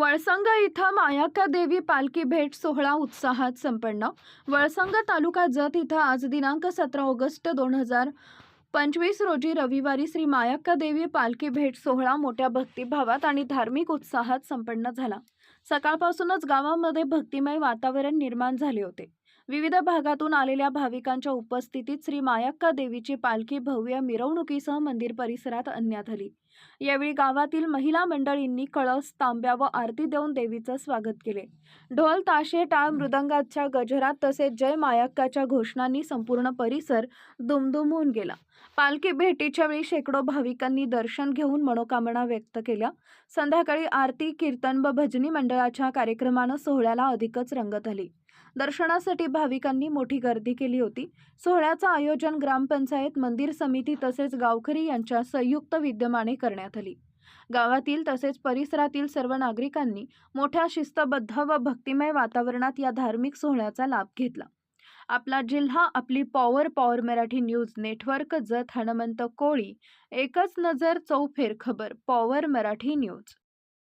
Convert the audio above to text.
वळसंग इथं मायाक्का देवी पालखी भेट सोहळा उत्साहात संपन्न. वळसंग तालुका जत इथं आज दिनांक सतरा ऑगस्ट दोन हजार पंचवीस रोजी रविवारी श्री मायाक्का देवी पालखी भेट सोहळा मोठ्या भक्तिभावात आणि धार्मिक उत्साहात संपन्न झाला. सकाळपासूनच गावामध्ये भक्तिमय वातावरण निर्माण झाले होते. विविध भागातून आलेल्या भाविकांच्या उपस्थितीत श्री मायाक्का देवीची पालखी भव्य मिरवणुकीसह मंदिर परिसरात आणण्यात आली. यावेळी गावातील महिला मंडळींनी कळस तांब्या व आरती देऊन देवीचं स्वागत केले. ढोल ताशे टाळ मृदंगाच्या गजरात तसेच जय मायाक्काच्या घोषणांनी संपूर्ण परिसर दुमदुमून गेला. पालखी भेटीच्या वेळी शेकडो भाविकांनी दर्शन घेऊन मनोकामना व्यक्त केल्या. संध्याकाळी आरती कीर्तन व भजनी मंडळाच्या कार्यक्रमानं सोहळ्याला अधिकच रंगत आली. दर्शनासाठी भाविकांनी मोठी गर्दी केली होती. सोहळ्याचं आयोजन ग्रामपंचायत मंदिर समिती तसेच गावकरी यांच्या संयुक्त विद्यमाने करण्यात आली. गावातील तसेच परिसरातील सर्व नागरिकांनी मोठ्या शिस्तबद्ध व भक्तिमय वातावरणात या धार्मिक सोहळ्याचा लाभ घेतला. आपला जिल्हा आपली power power Marathi news network Jath Hanumant Koli एकच नजर चौफेर खबर पॉवर मराठी न्यूज.